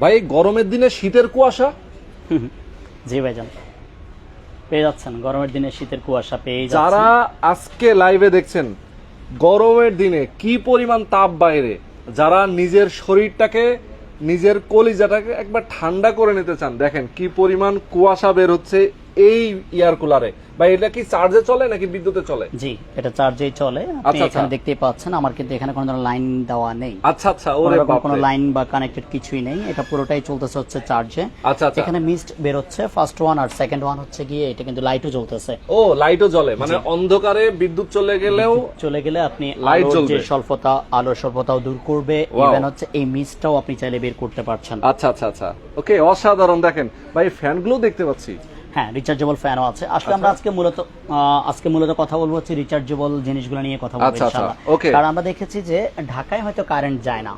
ভাই এই গরমের দিনে শীতের কুয়াশা? জি ভাইজান। পেয়ে যাচ্ছেন গরমের দিনে শীতের কুয়াশা পেয়ে যারা আজকে লাইভে দেখছেন গরমের দিনে কি পরিমাণ তাপ বাইরে? যারা নিজের শরীরটাকে নিজের কলিজাটাকে একবার ঠান্ডা করে নিতে চান দেখেন কি পরিমাণ কুয়াশা বের হচ্ছে এই এয়ার কুলারে। বা এটা কি চার্জে চলে নাকি বিদ্যুতে চলে? জি এটা চার্জেই চলে। আপনি আচ্ছা, এখানে আচ্ছা। দেখতেই পাচ্ছেন আমার কিন্তু এখানে কোনো ধরনের লাইন দেওয়া নেই। আচ্ছা আচ্ছা ওরে রকম কোনো লাইন বা কানেক্টেড কিছুই নেই। এটা পুরোটাই চলতেছে হচ্ছে চার্জে। আচ্ছা আচ্ছা। এখানে মিস্ট বের হচ্ছে ফার্স্ট ওয়ান আর সেকেন্ড ওয়ান হচ্ছে গিয়ে এটা কিন্তু লাইটও জ্বলতেছে। ও লাইটও জ্বলে। মানে অন্ধকারে বিদ্যুৎ চলে গেলেও চলে গেলে আপনি আলোর জ্বলবে। স্বল্পতা আলোর স্বল্পতাও দূর করবে. ইভেন হচ্ছে এই মিস্টটাও আপনি চাইলে বের করতে পারছেন। আচ্ছা আচ্ছা আচ্ছা। ওকে অসাধারণ। দেখেন ভাই ফ্যানগুলো দেখতে পাচ্ছি। হ্যাঁ রিচার্জেবল ফ্যানও আছে। আসলে আমরা আজকে মূলত আজকে মূলত কথা বলব হচ্ছে রিচার্জেবল জিনিসগুলো নিয়ে কথা বলব আচ্ছা, আচ্ছা, ইনশাআল্লাহ। কারণ আমরা দেখেছি যে ঢাকায় হয়তো কারেন্ট যায় না।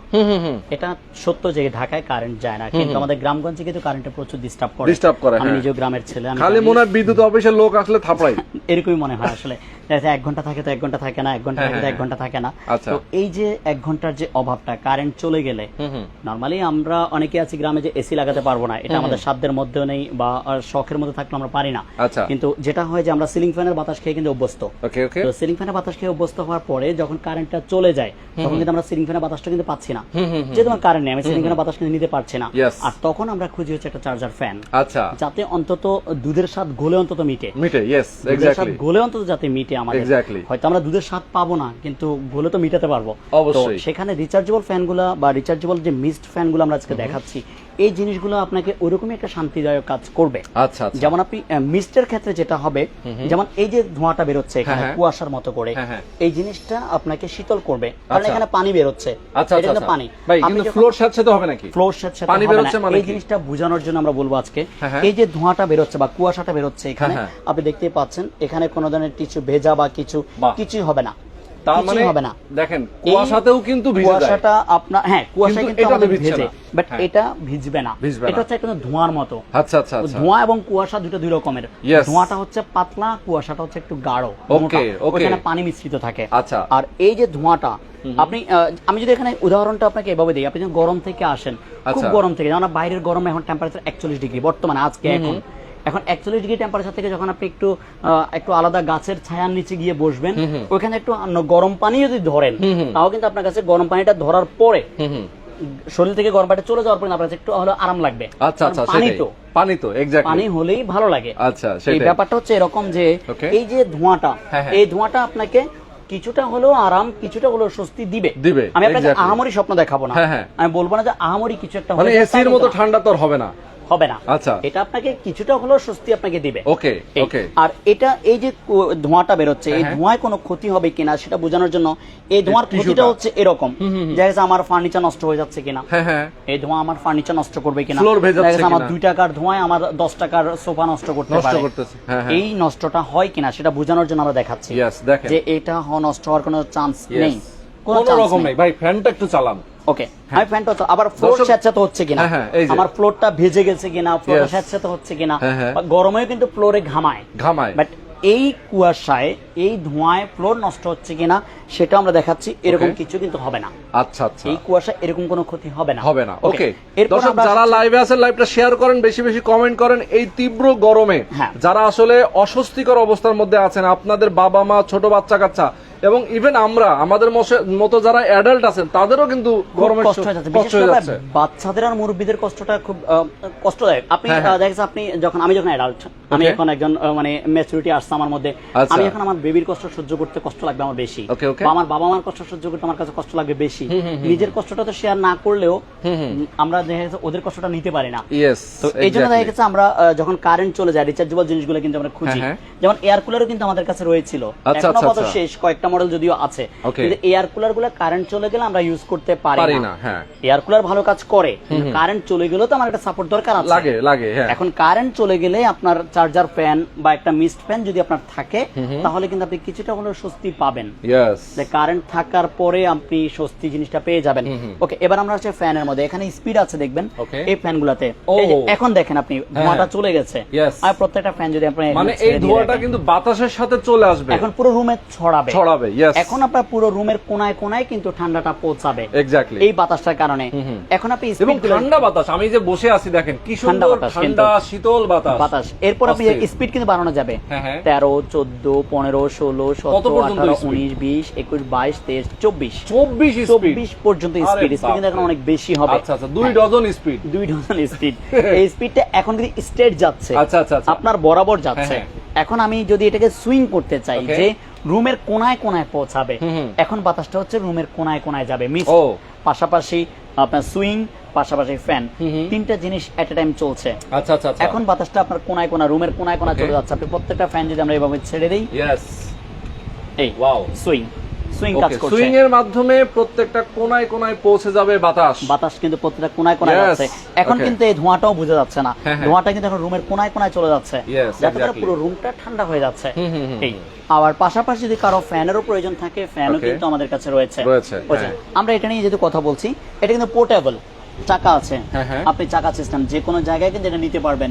এটা সত্য যে ঢাকায় কারেন্ট যায় না। কিন্তু আমাদের গ্রামগঞ্জে কিন্তু কারেন্টে প্রচুর ডিস্টার্ব করে। Disturb করে, আমি হ্যাঁ। নিজেও গ্রামের ছেলে আমি খালি। মনে বিদ্যুৎ অফিসের লোক আসলে থাপড়াই এরকমই মনে হয় আসলে। এক ঘণ্টা থাকে তো এক ঘণ্টা থাকে না এক ঘণ্টা হ্যাঁ, থাকে তো হ্যাঁ, এক ঘণ্টা থাকে না। আচ্ছা। তো এই যে এক ঘণ্টার যে অভাবটা কারেন্ট চলে গেলে নর্মালি আমরা অনেকে আছি গ্রামে যে এসি লাগাতে পারব না। এটা আমাদের সাধ্যের মধ্যেও নেই বা শখের মধ্যে থাকলে আমরা পারি না। কিন্তু যেটা হয় যে আমরা সিলিং ফ্যানের বাতাস খেয়ে কিন্তু অভ্যস্ত। ওকে ওকে তো সিলিং ফ্যানের বাতাস খেয়ে অভ্যস্ত হওয়ার পরে যখন কারেন্টটা চলে যায় তখন কিন্তু আমরা সিলিং ফ্যানের বাতাসটা কিন্তু পাচ্ছি না। যেহেতু আমার কারেন্ট নেই আমি সিলিং ফ্যানের বাতাস কিন্তু নিতে পারছি না। আর তখন আমরা খুঁজি হচ্ছে একটা চার্জার ফ্যান আচ্ছা। যাতে অন্তত দুধের স্বাদ গোলে অন্তত মিটে। মিটে ইয়েস দুধের স্বাদ এক্স্যাক্টলি গোলে অন্তত যাতে মিটে আমাদের। Exactly. হয়তো আমরা দুধের স্বাদ পাবো না কিন্তু গোলে তো মিটাতে পারব। অবশ্যই। তো সেখানে রিচার্জেবল ফ্যানগুলো বা রিচার্জেবল যে মিসড ফ্যানগুলো আমরা আজকে দেখাচ্ছি এই জিনিসগুলো আপনাকে ওইরকমই একটা শান্তিদায়ক কাজ করবে আচ্ছা আচ্ছা যেমন আপনি মিস্টের ক্ষেত্রে যেটা হবে যেমন এই যে ধোঁয়াটা বেরোচ্ছে এখানে হ্যাঁ, হ্যাঁ। কুয়াশার মতো করে হ্যাঁ, হ্যাঁ। এই জিনিসটা আপনাকে শীতল করবে কারণ আচ্ছা। এখানে পানি বেরোচ্ছে আচ্ছা আচ্ছা আচ্ছা। পানি কিন্তু ফ্লোর সাথে সাথে হবে নাকি ফ্লোর সাথে সাথে পানি বেরোচ্ছে মানে এই জিনিসটা বোঝানোর জন্য আমরা বলব আজকে হ্যাঁ, হ্যাঁ। এই যে ধোঁয়াটা বেরোচ্ছে বা কুয়াশাটা বেরোচ্ছে এখানে হ্যাঁ, আপনি দেখতেই পাচ্ছেন এখানে কোনো ধরনের কিছু ভেজা বা কিছু। কিছুই হবে না তার মানে হবে না। দেখেন কুয়াশাতেও কিন্তু ভিজে যায়। কুয়াশাটা আপনার হ্যাঁ কুয়াশা কিন্তু আমাদের ভিজছে বাট হ্যাঁ। এটা ভিজবে না। এটা হচ্ছে একটা ধোঁয়ার মতো। আচ্ছা আচ্ছা আচ্ছা। ধোঁয়া এবং কুয়াশা দুটো দুই রকমের। ধোঁয়াটা হচ্ছে পাতলা কুয়াশাটা হচ্ছে একটু গাঢ়। Okay. ওখানে পানি মিশ্রিত থাকে। আচ্ছা। আর এই যে ধোঁয়াটা আপনি আমি যদি এখানে উদাহরণটা আপনাকে এভাবে দিই আপনি যখন গরম থেকে আসেন খুব আচ্ছা। গরম থেকে যেমন বাইরের গরম এখন টেম্পারেচার একচল্লিশ ডিগ্রি বর্তমানে আজকে এখন। এখন একচল্লিশ ডিগ্রি টেম্পারেচার থেকে যখন আপনি একটু একটু আলাদা গাছের ছায়ার নিচে গিয়ে বসবেন ওইখানে একটু গরম পানি যদি ধরেন তাও কিন্তু আপনার কাছে গরম পানিটা ধরার পরে শরীর থেকে গরম পানিটা চলে যাওয়ার পরে আপনার কাছে একটু হলো আরাম লাগবে। আচ্ছা আচ্ছা পানি তো। পানি তো এক্স্যাক্টলি পানি হলেই ভালো লাগে। আচ্ছা সেটাই। ব্যাপারটা হচ্ছে এরকম যে এই যে ধোঁয়াটা হ্যাঁ, হ্যাঁ। এই ধোঁয়াটা আপনাকে কিছুটা হলেও আরাম কিছুটা হলেও স্বস্তি দিবে। দিবে, আমি আপনাকে আহামরি স্বপ্ন দেখাবো না। হ্যাঁ। আমি বলব না যে আহামরি কিছু একটা মানে এসির মতো ঠান্ডা তো আর হবে না। হবে না। আচ্ছা। এটা আপনাকে কিছুটা হলেও স্বস্তি আপনাকে দিবে। ওকে ওকে। আর এটা এই যে ধোঁয়াটা বেরোচ্ছে এই হ্যাঁ। ধোঁয়ায় কোনো ক্ষতি হবে কিনা সেটা বোঝানোর জন্য এই ধোঁয়ার ক্ষতিটা হচ্ছে এরকম। দেখা যাচ্ছে আমার ফার্নিচার নষ্ট হয়ে যাচ্ছে কিনা। হ্যাঁ হ্যাঁ। এই ধোঁয়া আমার ফার্নিচার নষ্ট করবে কিনা। দেখা যাচ্ছে আমার? দুই টাকার ধোঁয়ায় আমার দশ টাকার সোফা নষ্ট করতে নষ্ট পারে। করতেছে, হ্যাঁ, হ্যাঁ। এই নষ্টটা হয় কিনা সেটা বোঝানোর জন্য আমরা দেখাচ্ছি। যে এটা নষ্ট হওয়ার কোনো চান্স নেই। কোনো রকম নেই। ভাই ফ্যানটা একটু চালান। ওকে আমি ফ্যানটা তো আবার ফ্লোর স্যাঁতস্যাঁতে হচ্ছে কিনা? হ্যাঁ, হ্যাঁ। আমার ফ্লোরটা ভেজে গেছে কিনা? ফ্লোরটা Yes. স্যাঁতস্যাঁতে হচ্ছে কিনা? হ্যাঁ, গরমেও কিন্তু ফ্লোরে ঘামায়। ঘামায়। বাট এই কুয়াশায় এই ধোঁয়ায় ফ্লোর নষ্ট হচ্ছে কিনা সেটা আমরা দেখাচ্ছি। এরকম কিছু কিন্তু হবে না। আচ্ছা আচ্ছা। এই কুয়াশা এরকম কোনো ক্ষতি হবে না। হবে না। ওকে দর্শক যারা লাইভে আছেন লাইভটা শেয়ার করেন বেশি বেশি কমেন্ট করেন। এই তীব্র গরমে। যারা আসলে অস্বস্তিকর অবস্থার মধ্যে আছেন আপনাদের বাবা মা ছোট বাচ্চা কাচ্চা এবং ইভেন আমরা আমাদের মতো যারা অ্যাডাল্ট আছেন তাদেরও কিন্তু খুব গরমে কষ্ট হয়ে যাচ্ছে। বাচ্চাদের আর মুরব্বীদের কষ্টটা খুব কষ্টদায়ক। আপনি হ্যাঁ, হ্যাঁ। দেখেছেন আপনি যখন আমি যখন অ্যাডাল্ট আমি এখন একজন মানে ম্যাচুরিটি আসছে আমার মধ্যে আচ্ছা। আমি এখন আমার বেবির কষ্ট সহ্য করতে কষ্ট লাগবে আমার বেশি। আমার বাবা মার কষ্ট সহ্য করতে আমার কাছে কষ্ট লাগবে বেশি। নিজের কষ্টটা তো শেয়ার না করলেও আমরা দেখা যাচ্ছে ওদের কষ্টটা নিতে পারি না। তো এই জন্য দেখা গেছে আমরা যখন কারেন্ট চলে যায় রিচার্জেবল জিনিসগুলো কিন্তু আমরা খুঁজি। হ্যাঁ, যেমন এয়ার কুলারও কিন্তু আমাদের কাছে রয়েছিল। আচ্ছা, এখনও আচ্ছা। শেষ কয়েকটা মডেল যদিও আছে কিন্তু এয়ার কুলারগুলো কারেন্ট চলে গেলে আমরা ইউজ করতে পারি না। হ্যাঁ। এয়ার কুলার ভালো কাজ করে কারেন্ট চলে গেলেও তো আমার একটা সাপোর্ট দরকার আছে। লাগে লাগে হ্যাঁ। এখন কারেন্ট চলে গেলে আপনার চার্জার ফ্যান বা একটা মিস্ট ফ্যান যদি আপনার থাকে তাহলে কিন্তু আপনি কিছুটা হলেও স্বস্তি পাবেন। যে কারেন্ট থাকার পরে আপনি স্বস্তি জিনিসটা পেয়ে যাবেন। ওকে এবার আমরা হচ্ছে ফ্যানের মধ্যে। এখানে স্পিড আছে দেখবেন? এই ফ্যানগুলোতে এখন দেখেন আপনি ধোঁয়াটা চলে গেছে। আর প্রত্যেকটা ফ্যান যদি আপনি মানে এই ধোঁয়াটা কিন্তু বাতাসের সাথে চলে আসবে। এখন পুরো রুমে ছড়াবে। ছড়াবে হবে এখন আপনার পুরো রুমের কোনায় কোনায় কিন্তু ঠান্ডাটা পৌঁছাবে। এক্স্যাক্টলি এই বাতাসটার কারণে। এখন আপনি এবং ঠান্ডা বাতাস আমি যে বসে আছি দেখেন কি সুন্দর ঠান্ডা শীতল বাতাস। বাতাস। এরপর আপনি স্পিড কিন্তু বাড়ানো যাবে। হ্যাঁ, হ্যাঁ। তেরো চোদ্দ পনেরো ষোলো কত সতেরো পর্যন্ত আঠারো speed? উনিশ বিশ একুশ বাইশ তেইশ চব্বিশ। চব্বিশ চব্বিশ পর্যন্ত স্পিড স্পিড কিন্তু এখন অনেক বেশি হবে। আচ্ছা আচ্ছা দুই হ্যাঁ, ডজন স্পিড দুই ডজন স্পিড এই স্পিডটা এখন কিন্তু স্ট্রেট যাচ্ছে। আচ্ছা, আচ্ছা, আচ্ছা। আপনার বরাবর যাচ্ছে। হ্যাঁ, এখন আমি যদি এটাকে সুইং করতে চাই যে রুমের কোনায় কোনায় পৌঁছাবে। এখন বাতাসটা হচ্ছে রুমের কোনায় কোনায় যাবে। মিস ও। পাশাপাশি আপনার সুইং পাশাপাশি ফ্যান। তিনটা জিনিস এট এ টাইম চলছে। আচ্ছা আচ্ছা আচ্ছা। এখন বাতাসটা আপনার কোনায় কোনা রুমের কোনায় কোনায় চলে যাচ্ছে। আপনি প্রত্যেকটা ফ্যান যদি আমরা এভাবে ছেড়ে দিই এই ওয়াও সুইং। সুইং কাজ করছে। সুইং এর মাধ্যমে প্রত্যেকটা কোনায় কোনায় পৌঁছে যাবে বাতাস। বাতাস কিন্তু প্রত্যেকটা কোনায় কোনায় যাচ্ছে। এখন কিন্তু এই ধোঁয়াটাও বোঝা যাচ্ছে না। হ্যাঁ, হ্যাঁ। ধোঁয়াটা কিন্তু এখন রুমের কোনায় কোনায় চলে যাচ্ছে। যাতে করে. পুরো রুমটা ঠান্ডা হয়ে যাচ্ছে। এই। আবার পাশাপাশি যদি কারও ফ্যানেরও প্রয়োজন থাকে ফ্যানও. কিন্তু আমাদের কাছে রয়েছে। রয়েছে, হ্যাঁ। আমরা এটা নিয়ে যেহেতু কথা বলছি এটা কিন্তু পোর্টেবল চাকা আছে। হ্যাঁ, হ্যাঁ। আপনি চাকা সিস্টেম যে কোনো জায়গায় কিন্তু এটা নিতে পারবেন।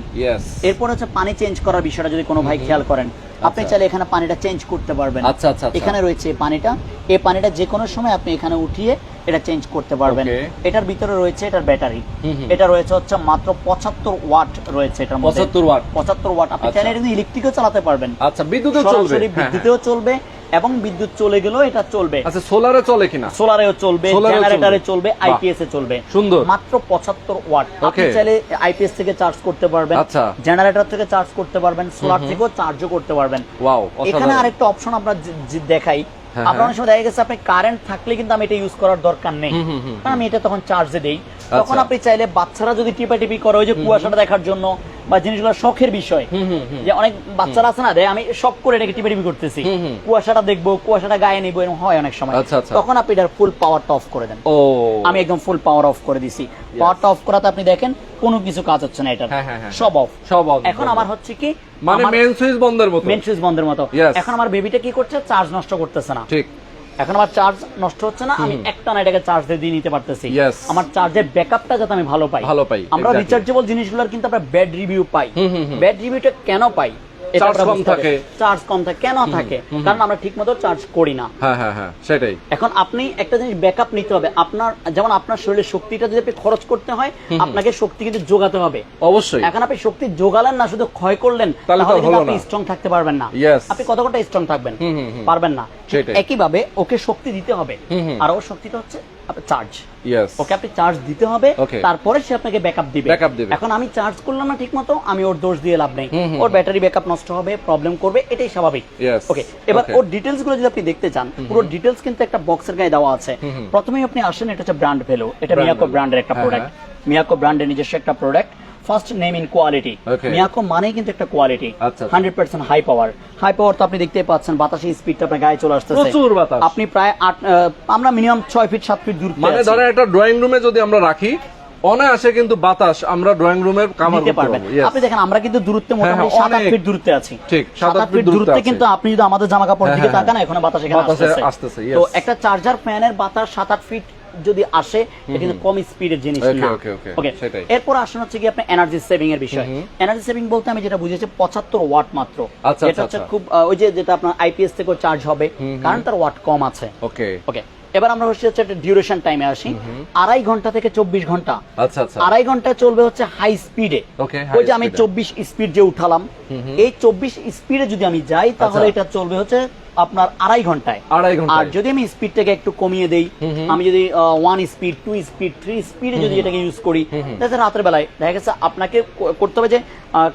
এরপর হচ্ছে পানি চেঞ্জ করার বিষয়টা যদি কোনো ভাই খেয়াল করেন আপনি চাইলে এখানে পানিটা চেঞ্জ করতে পারবেন। আচ্ছা, আচ্ছা, আচ্ছা। এখানে রয়েছে পানিটা। এই পানিটা যে কোনো সময় আপনি এখানে উঠিয়ে এটা চেঞ্জ করতে পারবেন। এটার ভিতরে রয়েছে এটার ব্যাটারি। এটা রয়েছে হচ্ছে মাত্র পঁচাত্তর ওয়াট রয়েছে এটার মধ্যে। 75 ওয়াট। পঁচাত্তর ওয়াট। আপনি আচ্ছা। চাইলে এটা ইলেকট্রিকও চালাতে পারবেন। আচ্ছা বিদ্যুতেও চলবে। বিদ্যুতেও চলবে। এবং বিদ্যুৎ চলে গেলেও এটা চলবে। আচ্ছা সোলারে চলে কিনা? সোলারেও চলবে জেনারেটরে চলবে। আইপিএস এ চলবে। সুন্দর। মাত্র পঁচাত্তর ওয়াট। আপনি চাইলে আইপিএস থেকে চার্জ করতে পারবেন। আচ্ছা। জেনারেটর থেকে চার্জ করতে পারবেন সোলার থেকেও চার্জও করতে পারবেন। ওয়াও এখানে আরেকটা অপশন আমরা দেখাই। হ্যাঁ, আপনার হ্যাঁ। অনেক সময় দেখা গেছে আপনি কারেন্ট থাকলে কিন্তু আমি এটা ইউজ করার দরকার নেই। কারণ আমি এটা তখন চার্জে দেই। তখন আচ্ছা। আপনি চাইলে বাচ্চারা যদি টিপাটিপি করে ওই যে কুয়াশাটা দেখার জন্য বা জিনিসগুলো শখের বিষয়। যে অনেক বাচ্চারা আছে না দেয় আমি শখ করে এটাকে টিপাটিপি করতেছি। কুয়াশাটা দেখব কুয়াশাটা গায়ে নিবো এরকম হয় অনেক সময়। আচ্ছা, আচ্ছা। তখন আপনি এটার ফুল পাওয়ারটা অফ করে দেন। আমি একদম ফুল পাওয়ার অফ করে দিছি। পাওয়ারটা অফ করাতে আপনি দেখেন কোনো কিছু কাজ হচ্ছে না এটার। হ্যাঁ, হ্যাঁ, হ্যাঁ। সব অফ সব off, এখন আমার হচ্ছে কি মানে মেন সুইচ বন্ধের মতো। মেন সুইচ বন্ধের মতো। এখন আমার বেবিটা কি করছে? চার্জ নষ্ট করতেছে না। ঠিক। এখন আমার চার্জ নষ্ট হচ্ছে না আমি একটা না এটাকে চার্জ দিয়ে নিতে পারতেছি। আমার চার্জের ব্যাকআপটা যাতে আমি ভালো পাই। ভালো পাই, আমরা. রিচার্জেবল জিনিসগুলোর কিন্তু আমরা ব্যাড রিভিউ পাই। ব্যাড রিভিউটা কেন পাই? এটা কম থাকে। চার্জ কম থাকে। কেন থাকে? কারণ আমরা ঠিকমতো চার্জ করি না। হ্যাঁ হ্যাঁ হ্যাঁ সেটাই। এখন আপনি একটা জিনিস ব্যাকআপ নিতে হবে। আপনার যেমন আপনার শরীরের শক্তিটা যদি আপনি খরচ করতে হয় আপনাকে শক্তি কিন্তু যোগাতে হবে। অবশ্যই। এখন আপনি শক্তি যোগালেন না শুধু ক্ষয় করলেন তাহলে কিন্তু আপনি স্ট্রং থাকতে পারবেন না। আপনি কত কত স্ট্রং থাকবেন। পারবেন না। সেটাই। একইভাবে ওকে শক্তি দিতে হবে। আর ওর শক্তিটা হচ্ছে চার্জ ওকে আপনি চার্জ দিতে হবে তারপরে সে আপনাকে ব্যাকআপ দিবে। ব্যাকআপ দিবে। এখন আমি চার্জ করলাম না ঠিকমতো আমি ওর দোষ দিয়ে লাভ নেই। ওর ব্যাটারি ব্যাকআপ নষ্ট হবে প্রবলেম করবে এটাই স্বাভাবিক. ওকে এবার ওর ডিটেলসগুলো যদি আপনি দেখতে চান পুরো ডিটেলস কিন্তু একটা বক্সের গায়ে দেওয়া আছে। প্রথমেই আপনি আসেন এটা হচ্ছে ব্র্যান্ড ভ্যালু এটা মিয়াকো ব্র্যান্ডের একটা প্রোডাক্ট মিয়াকো ব্র্যান্ডের নিজস্ব একটা product first name in quality Miyako মানেই কিন্তু একটা quality. Hundred percent high power high power তো আপনি দেখতেই পাচ্ছেন বাতাসের স্পিডটা আপনার গায়ে চলে আসতেছে। প্রচুর বাতাস। আপনি প্রায় আট আমরা মিনিমাম ছয় ফিট সাত ফিট দূর মানে ধরেন একটা ড্রয়িং রুমে যদি আমরা রাখি অনায়াসে কিন্তু বাতাস আমরা ড্রয়িং রুমের কামার করতে পারবেন। আপনি দেখেন আমরা কিন্তু দূরত্বে হ্যাঁ, মোটামুটি সাত আট ফিট দূরত্বে আছি। ঠিক, সাত আট ফিট দূরত্বে কিন্তু আপনি যদি আমাদের জামা কাপড় হ্যাঁ, দিকে হ্যাঁ, তাকান এখানে বাতাস এখানে বাতাসে আসতেছে। তো একটা চার্জার ফ্যানের বাতাস সাত আট ফিট যদি আসে এটা কিন্তু কম স্পিডের জিনিস না। ওকে এরপর আসেন হচ্ছে কি আপনি এনার্জি সেভিং এর বিষয় এনার্জি সেভিং বলতে আমি যেটা বুঝেছি পঁচাত্তর ওয়াট মাত্র। আচ্ছা, এটা আচ্ছা, হচ্ছে আচ্ছা। খুব ওই যে যেটা আপনার আইপিএস থেকে চার্জ হবে কারণ তার ওয়াট কম আছে। ওকে ওকে এবার আমরা হচ্ছে একটা ডিউরেশন টাইমে আসি। আড়াই ঘণ্টা থেকে চব্বিশ ঘণ্টা। আড়াই ঘণ্টা চলবে হচ্ছে হাই স্পিডে ওই যে আমি চব্বিশ স্পিড যে উঠালাম এই চব্বিশ স্পিডে যদি আমি যাই তাহলে। এটা চলবে হচ্ছে আপনার আড়াই ঘন্টায়। আড়াই। আর যদি আমি স্পিডটাকে একটু কমিয়ে দেই আমি যদি one speed two speed three স্পিডে যদি এটাকে ইউজ করি তাহলে রাতের বেলায় দেখা গেছে আপনাকে করতে হবে যে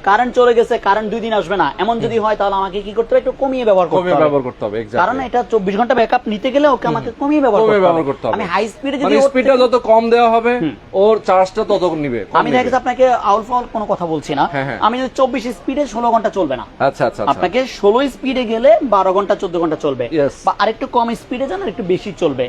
কারেন্ট চলে গেছে কারেন্ট দুই দিন আসবে না। এমন যদি হয় তাহলে আমাকে কি করতে হবে? একটু কমিয়ে ব্যবহার করতে হবে। ব্যবহার করতে হবে কারণ এটা চব্বিশ ঘণ্টা ব্যাকআপ নিতে গেলে ওকে আমাকে কমিয়ে ব্যবহার করতে হবে। আমি হাই স্পিডে যদি মানে স্পিডটা যত কম দেওয়া হবে ওর চার্জটা তত নিবে আমি দেখা। গেছে আপনাকে আউল ফাউল কোনো কথা বলছি না। হ্যাঁ, হ্যাঁ। আমি যদি চব্বিশ স্পিডে ষোলো ঘণ্টা চলবে না। আচ্ছা আচ্ছা আচ্ছা। আপনাকে ষোলো স্পিডে গেলে বারো ঘণ্টা চোদ্দ ঘণ্টা চলবে. বা আরেকটু কম স্পিডে যান আর একটু বেশি চলবে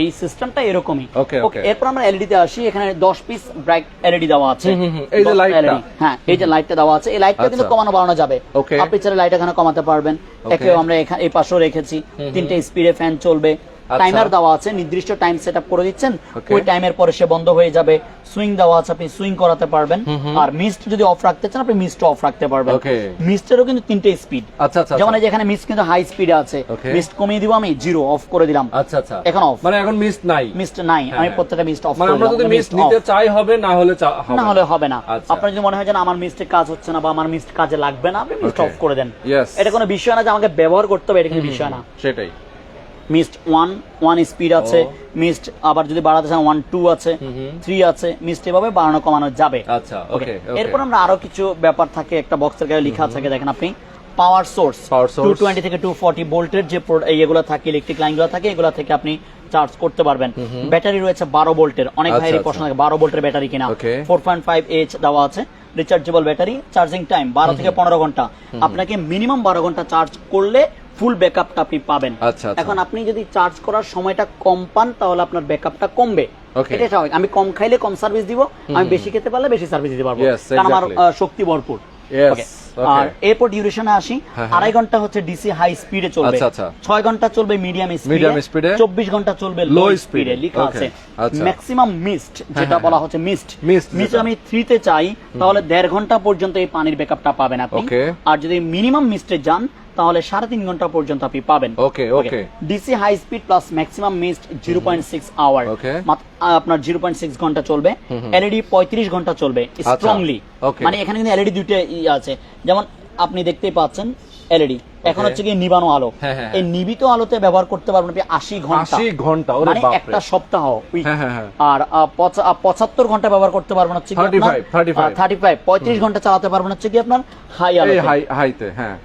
এই সিস্টেমটা এরকমই okay. এরপর আমরা এলইডি তে আসি এখানে দশ পিস ব্রাইট এলইডি দেওয়া আছে। এই যে 10 লাইটটা। হ্যাঁ এই যে লাইটটা দেওয়া আছে এই লাইটটা কিন্তু আচ্ছা। কমানো বাড়ানো যাবে আপনি চাইলে লাইট এখানে কমাতে পারবেন একে আমরা এই পাশেও রেখেছি তিনটা স্পিডে ফ্যান চলবে। টাইমার দেওয়া আছে নির্দিষ্ট টাইম সেট করে দিচ্ছেন। ওই টাইমের পরে সে বন্ধ হয়ে যাবে। সুইং দেওয়া আছে আপনি সুইং করাতে পারবেন। আর মিস্ট যদি অফ রাখতে চান আপনি মিস্ট অফ রাখতে পারবেন. মিস্টেরও কিন্তু তিনটে স্পিড আচ্ছা আচ্ছা যেমন আচ্ছা। এই যে এখানে মিস্ট কিন্তু হাই স্পিডে আছে। মিস্ট কমিয়ে দিব আমি জিরো অফ করে দিলাম। আচ্ছা আচ্ছা। এখন off। মানে এখন মিস নাই। মিস্ট নাই। আমি হ্যাঁ। প্রত্যেকটা মিস্ট অফ মানে আমরা যদি দিলাম মিস নিতে চাই হবে না হলে হবে না হলে হবে না। আচ্ছা। আপনার যদি মনে হয় যে আমার মিস্টে কাজ হচ্ছে না বা আমার মিস্ট কাজে লাগবে না আপনি মিস্ট অফ করে দেন। এটা কোনো বিষয় না যে আমাকে ব্যবহার করতে হবে এটা কিন্তু বিষয় না। সেটাই। মিস্ট ওয়ান ওয়ান স্পিড আছে। মিস্ট আবার যদি বাড়াতে চান ওয়ান টু আছে থ্রি আছে মিস্ট এভাবে বাড়ানো কমানো যাবে। আচ্ছা ওকে এরপর আমরা আরও কিছু ব্যাপার থাকে একটা বক্সের গায়ে লেখা থাকে দেখেন আপনি। পাওয়ার সোর্স টু টোয়েন্টি থেকে টু ফর্টি ভোল্টের যে এগুলো থাকে ইলেকট্রিক লাইনগুলো থাকে এগুলো থেকে আপনি চার্জ করতে পারবেন। ব্যাটারি রয়েছে বারো ভোল্টের অনেক আচ্ছা, ভাইয়েরই আচ্ছা। প্রশ্ন থাকে বারো ভোল্টের ব্যাটারি কিনা। ফোর পয়েন্ট ফাইভ এইচ দেওয়া আছে রিচার্জেবল ব্যাটারি চার্জিং টাইম বারো থেকে পনেরো ঘণ্টা। আপনাকে মিনিমাম বারো ঘণ্টা চার্জ করলে ফুল ব্যাকআপটা আপনি পাবেন। আচ্ছা, আচ্ছা। এখন আপনি যদি চার্জ করার সময়টা কম পান তাহলে আপনার ব্যাকআপটা কমবে। এটা স্বাভাবিক। আমি কম খাইলে কম সার্ভিস দিব আমি বেশি খেতে পারলে বেশি সার্ভিস দিতে পারব। কারণ আমার শক্তি ভরপুর. আর এরপর ডিউরেশনে আসি হ্যাঁ, হ্যাঁ। আড়াই ঘণ্টা হচ্ছে ডিসি হাই স্পিডে চলবে। আচ্ছা। ছয় ঘণ্টা চলবে মিডিয়াম স্পিডে চব্বিশ ঘণ্টা চলবে লো স্পিডে। লেখা আছে। ম্যাক্সিমাম মিস্ট যেটা হ্যাঁ, বলা হচ্ছে মিস্ট মিস্ট। আমি থ্রিতে চাই তাহলে দেড় ঘণ্টা পর্যন্ত এই পানির ব্যাকআপটা পাবেন আপনি। আর যদি মিনিমাম মিস্টে যান তাহলে সাড়ে তিন ঘণ্টা পর্যন্ত আপনি পাবেন। Okay okay DC high speed plus maximum mist zero point six hour আপনার জিরো পয়েন্ট সিক্স ঘণ্টা চলবে। এলইডি পঁয়ত্রিশ ঘণ্টা চলবে স্ট্রংলি মানে এখানে কিন্তু এলইডি দুইটা আছে। যেমন আপনি দেখতেই পাচ্ছেন এলইডি এখন. হচ্ছে কি নিবানো আলো। হ্যাঁ, হ্যাঁ, এই নিবিত আলোতে ব্যবহার করতে পারবেন আপনি আশি ঘণ্টা। 80 ঘণ্টা, মানে। একটা সপ্তাহ হ্যাঁ, হ্যাঁ, হ্যাঁ। আর পঁচাত্তর ঘণ্টা ব্যবহার করতে পারবেন হচ্ছে কি 35, 35 থার্টি ফাইভ পঁয়ত্রিশ ঘণ্টা চালাতে পারবেন হচ্ছে কি আপনার হাই আলো এই হাই হাইতে হ্যাঁ।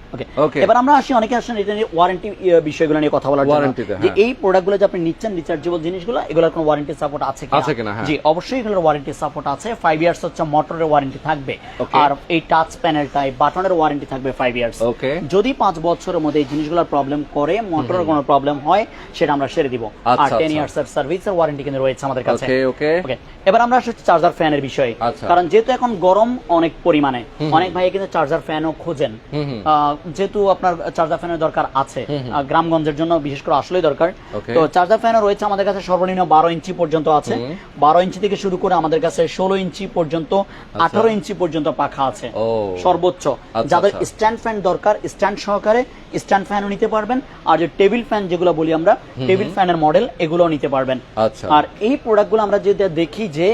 ওকে এবার আমরা আসি অনেকে আসেন এটা নিয়ে ওয়ারেন্টি বিষয়গুলো নিয়ে কথা বলার জন্য। যে হ্যাঁ। এই প্রোডাক্টগুলো যে আপনি নিচ্ছেন রিচার্জেবল জিনিসগুলো এগুলোর কোনো ওয়ারেন্টি সাপোর্ট আছে কিনা? আছে কিনা, হ্যাঁ। জি অবশ্যই এগুলোর ওয়ারেন্টি সাপোর্ট আছে। 5 ইয়ার্স হচ্ছে মোটরের ওয়ারেন্টি থাকবে। আর এই টাচ প্যানেলটাই বাটনের ওয়ারেন্টি থাকবে 5 ইয়ার্স. যদি 5 বছরের মধ্যে এই জিনিসগুলোর প্রবলেম করে মোটরের কোনো প্রবলেম হয় সেটা আমরা সেরে দিব। আর আচ্ছা, 10 আচ্ছা। ইয়ার্স এর সার্ভিসের ওয়ারেন্টি কিন্তু রয়েছে আমাদের কাছে। ওকে ওকে এবার আমরা আসছি চার্জার ফ্যানের বিষয়ে। আচ্ছা। কারণ যেহেতু এখন গরম অনেক পরিমাণে অনেক ভাই কিন্তু চার্জার ফ্যানও খোঁজেন। যেহেতু আপনার চার্জার ফ্যানের দরকার আছে গ্রামগঞ্জের জন্য বিশেষ করে আসলেই দরকার। তো চার্জার ফ্যানও রয়েছে আমাদের কাছে সর্বনিম্ন বারো ইঞ্চি পর্যন্ত আছে। বারো ইঞ্চি থেকে শুরু করে আমাদের কাছে ষোলো ইঞ্চি পর্যন্ত আঠারো ইঞ্চি পর্যন্ত পাখা আছে। সর্বোচ্চ। যাদের। স্ট্যান্ড ফ্যান দরকার স্ট্যান্ড সহকারে স্ট্যান্ড ফ্যানও নিতে পারবেন আর যে টেবিল ফ্যান যেগুলো বলি আমরা টেবিল ফ্যানের মডেল এগুলোও নিতে পারবেন আচ্ছা। আর এই প্রোডাক্টগুলো আমরা যদি দেখি যে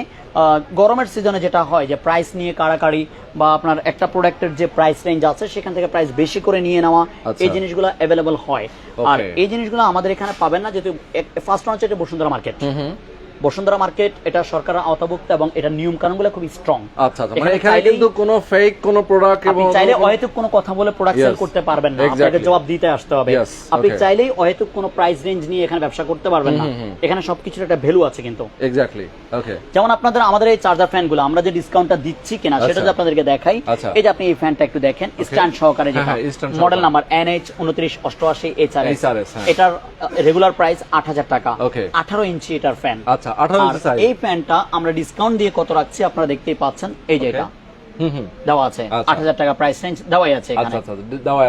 গরমের সিজনে যেটা হয় যে প্রাইস নিয়ে কাড়াকাড়ি বা আপনার একটা প্রোডাক্টের যে প্রাইস রেঞ্জ আছে সেখান থেকে প্রাইস বেশি করে নিয়ে নেওয়া আচ্ছা। এই জিনিসগুলো অ্যাভেলেবল হয় আর. এই জিনিসগুলো আমাদের এখানে পাবেন না যেহেতু ফার্স্ট হচ্ছে এটা বসুন্ধরা মার্কেট বসুন্ধরা মার্কেট এটা সরকারের আওতাভুক্ত এবং এটা নিয়ম কানুনগুলো খুবই স্ট্রং আচ্ছা আচ্ছা মানে এখানে কিন্তু কোনো ফেক কোনো প্রোডাক্ট আপনি এবং চাইলে অহেতুক কোনো কথা বলে প্রোডাক্ট সেল করতে পারবেন না। আপনাকে জবাব দিতে আসতে হবে। আপনি চাইলেই অহেতুক কোনো প্রাইস রেঞ্জ নিয়ে এখানে ব্যবসা করতে পারবেন না। এখানে সবকিছুর একটা ভ্যালু আছে কিন্তু। এক্স্যাক্টলি ওকে যেমন আপনাদের আমাদের এই চার্জার ফ্যানগুলো আমরা যে ডিসকাউন্টটা দিচ্ছি কিনা সেটা আচ্ছা। যদি আপনাদেরকে দেখাই আচ্ছা। এই যে আপনি এই ফ্যানটা একটু দেখেন স্ট্যান্ড সহকারে যেটা। হ্যাঁ, stand মডেল। নাম্বার অষ্টআশি এইচআরএস HRS। এটার রেগুলার প্রাইস আট হাজার টাকা। Okay. আঠারো ইঞ্চি এটার ফ্যান আচ্ছা, 18 ইঞ্চি সাইজ এই প্যান্টটা আমরা ডিসকাউন্ট দিয়ে কত রাখছি আপনারা দেখতেই পাচ্ছেন। এই যে এটা। হুম হুম। দেওয়া আছে। আচ্ছা। আট হাজার টাকা প্রাইস রেঞ্জ দেওয়াই আছে আচ্ছা এখানে। আচ্ছা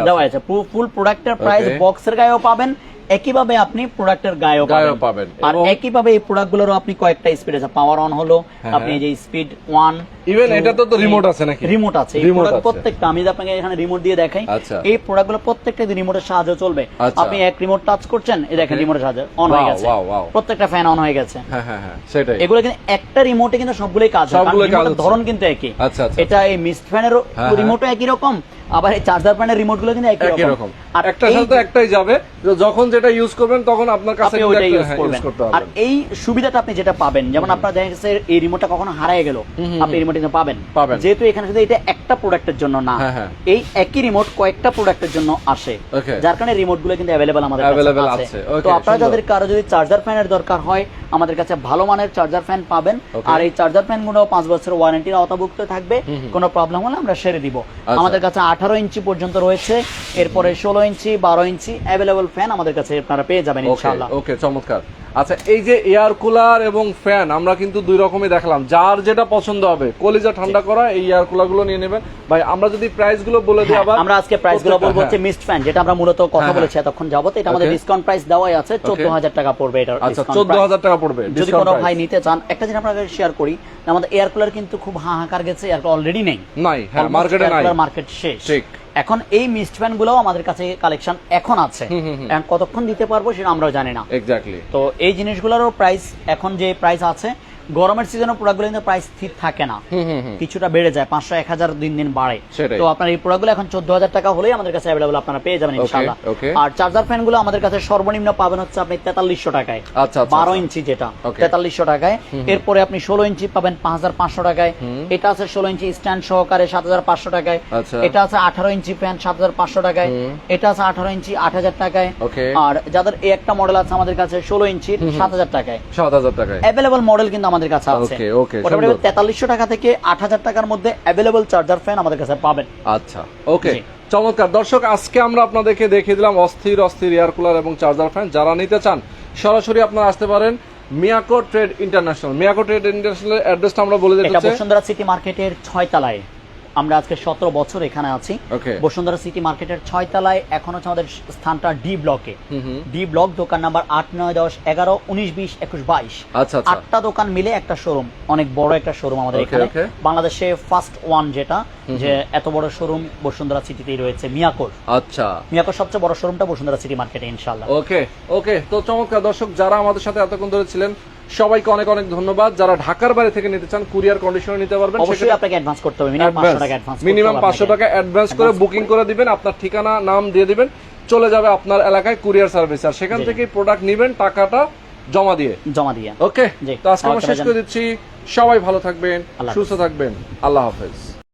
দেওয়া আছে। ফুল প্রোডাক্টের প্রাইস বক্সের গায়েও পাবেন। একইভাবে আপনি প্রোডাক্টের গায়েও পাবেন। আর একইভাবে এই প্রোডাক্টগুলোরও আপনি কয়েকটা স্পিড আছে পাওয়ার অন হলো হ্যাঁ, আপনি এই যে স্পিড ওয়ান Even এটাতে তো remote আছে নাকি? রিমোট আছে এই প্রত্যেকটা আমি আপনাকে এখানে রিমোট দিয়ে দেখাই আচ্ছা। এই প্রোডাক্টগুলো প্রত্যেকটা রিমোটের সাহায্যে চলবে আচ্ছা। আপনি এক রিমোট টাচ করছেন এই দেখেন রিমোটের সাহায্যে অন হয়ে গেছে. প্রত্যেকটা ফ্যান অন হয়ে গেছে হ্যাঁ হ্যাঁ হ্যাঁ সেটাই এগুলো কিন্তু একটা রিমোটে কিন্তু সবগুলোই কাজ হয়। ধরন কিন্তু একই আচ্ছা, এটা এই মিস্ট ফ্যানের হ্যাঁ, হ্যাঁ। রিমোটও একই রকম আবার এই চার্জার রিমোটগুলো কিন্তু একই রকম। আর একটা সাথে একটাই যাবে যখন যেটা ইউজ করবেন তখন আপনার কাছে ইউজ হ্যাঁ, করবেন। আর এই সুবিধাটা আপনি যেটা পাবেন যেমন আপনার দেখা গেছে এই রিমোটটা কখনো হারায় গেল আপনি রিমোট কিন্তু পাবেন। যেহেতু এখানে শুধু এটা একটা প্রোডাক্টের জন্য না হ্যাঁ, হ্যাঁ। এই একই রিমোট কয়েকটা প্রোডাক্টের জন্য আসে। যার কারণে রিমোটগুলো কিন্তু অ্যাভেলেবল আমাদের কাছে আছে। তো আপনারা যাদের কারও যদি চার্জার ফ্যানের দরকার হয় আমাদের কাছে ভালো মানের চার্জার ফ্যান পাবেন। আর এই চার্জার ফ্যানগুলো পাঁচ বছর ওয়ারেন্টির আওতাভুক্ত থাকবে। কোনো প্রবলেম হলে আমরা সেরে দিব। আচ্ছা। আমাদের কাছে আঠারো ইঞ্চি পর্যন্ত রয়েছে। এরপরে ষোলো ইঞ্চি বারো ইঞ্চি অ্যাভেলেবল ফ্যান আমাদের কাছে আপনারা পেয়ে যাবেন ইনশাল্লাহ ইনশাআল্লাহ। ওকে চমৎকার। আচ্ছা এই যে এয়ার কুলার এবং ফ্যান আমরা কিন্তু দুই রকমই দেখলাম। যার যেটা পছন্দ হবে কলিজা ঠান্ডা করা এই এয়ার কুলারগুলো নিয়ে নেবেন। ভাই আমরা যদি প্রাইসগুলো বলে দিই হ্যাঁ, আবার আমরা আজকে প্রাইসগুলো বলব হচ্ছে হ্যাঁ। মিস্ট ফ্যান যেটা আমরা মূলত কথা হ্যাঁ, বলেছি এতক্ষণ যাবত। এটা আমাদের ডিসকাউন্ট প্রাইস দেওয়াই আছে চোদ্দ হাজার টাকা পড়বে এটা আচ্ছা চোদ্দ হাজার টাকা পড়বে যদি কোনো ভাই নিতে চান একটা জিনিস আপনাকে শেয়ার করি আমাদের এয়ার কুলার কিন্তু খুব হাহাকার গেছে এয়ার অলরেডি নেই। নাই হ্যাঁ মার্কেটে নাই। মার্কেট শেষ। ঠিক। এখন এই মিস্ট ফ্যানগুলো আমাদের কাছে কালেকশন এখন আছে। কতক্ষণ দিতে পারব সেটা আমরাও জানি না। এক্স্যাক্টলি তো এই জিনিসগুলোরও প্রাইস এখন যে প্রাইস আছে গরমের সিজনে প্রোডাক্টগুলো কিন্তু প্রাইস স্থির থাকে না। কিছুটা বেড়ে যায় পাঁচশো এক হাজার দিন দিন বাড়ে। তো আপনার এই প্রোডাক্টগুলো এখন চোদ্দ হাজার টাকা হলেই আমাদের কাছে অ্যাভেলেবল আপনারা পেয়ে যাবেন ইনশাল্লাহ আর চার্জার ফ্যানগুলো আমাদের কাছে সর্বনিম্ন পাবেন হচ্ছে আপনি তেতাল্লিশশো টাকায়। আচ্ছা, আচ্ছা, বারো আচ্ছা। ইঞ্চি যেটা. তেতাল্লিশশো টাকায়। এরপরে আপনি ষোলো ইঞ্চি পাবেন পাঁচ হাজার পাঁচশো টাকায়। এটা আছে ষোলো ইঞ্চি স্ট্যান্ড সহকারে সাত হাজার পাঁচশো টাকায়। এটা আছে আঠারো ইঞ্চি ফ্যান সাত হাজার পাঁচশো টাকায়। এটা আছে আঠারো ইঞ্চি আট হাজার টাকায়। আর যাদের এই একটা মডেল আছে আমাদের কাছে ষোলো ইঞ্চি সাত হাজার টাকায়। সাত হাজার টাকায়। অ্যাভেলেবল মডেল কিন্তু আমাদের কাছে আছে। ওকে ওকে মোটামুটি। তেতাল্লিশশো টাকা থেকে আট হাজার টাকার মধ্যে অ্যাভেলেবল চার্জার ফ্যান আমাদের কাছে পাবেন। আচ্ছা ওকে চমৎকার। দর্শক আজকে আমরা আপনাদেরকে দেখিয়ে দিলাম অস্থির অস্থির এয়ার কুলার এবং চার্জার ফ্যান যারা নিতে চান সরাসরি আপনারা আসতে পারেন Miyako trade international. Miyako trade international অ্যাড্রেসটা আমরা বলে দিতে এটা বসুন্ধরা সিটি মার্কেটের ছয় তলায় আমরা আজকে সতেরো বছর এখানে আছি. বসুন্ধরা সিটি মার্কেটের ছয় তলায় এখন হচ্ছে আমাদের স্থানটা ডি ব্লকে ডি ব্লক দোকান নাম্বার আট নয় দশ এগারো উনিশ বিশ একুশ বাইশ। আচ্ছা, আচ্ছা। আটটা দোকান মিলে একটা শোরুম অনেক বড় একটা শোরুম আমাদের এখানে। বাংলাদেশে ফার্স্ট ওয়ান যেটা যে এত বড় শোরুম বসুন্ধরা সিটিতেই রয়েছে মিয়াকোর। আচ্ছা। মিয়াকোর সবচেয়ে বড় শোরুমটা বসুন্ধরা সিটি মার্কেটে ইনশাল্লাহ ওকে ওকে তো চমৎকার। দর্শক যারা আমাদের সাথে এতক্ষণ ধরে ছিলেন সবাইকে অনেক অনেক ধন্যবাদ। যারা ঢাকার বাইরে থেকে নিতে চান কুরিয়ার কন্ডিশনে নিতে পারবেন অবশ্যই আপনাকে অ্যাডভান্স করতে হবে মিনিমাম পাঁচশো টাকা অ্যাডভান্স মিনিমাম পাঁচশো টাকা অ্যাডভান্স করে বুকিং করে দিবেন আপনার ঠিকানা নাম দিয়ে দিবেন চলে যাবে আপনার এলাকায় কুরিয়ার সার্ভিস আর সেখান থেকে প্রোডাক্ট নেবেন টাকাটা জমা দিয়ে। জমা দিয়ে। ওকে তো আজকে আমরা শেষ করে দিচ্ছি। সবাই ভালো থাকবেন সুস্থ থাকবেন। আল্লাহ হাফেজ।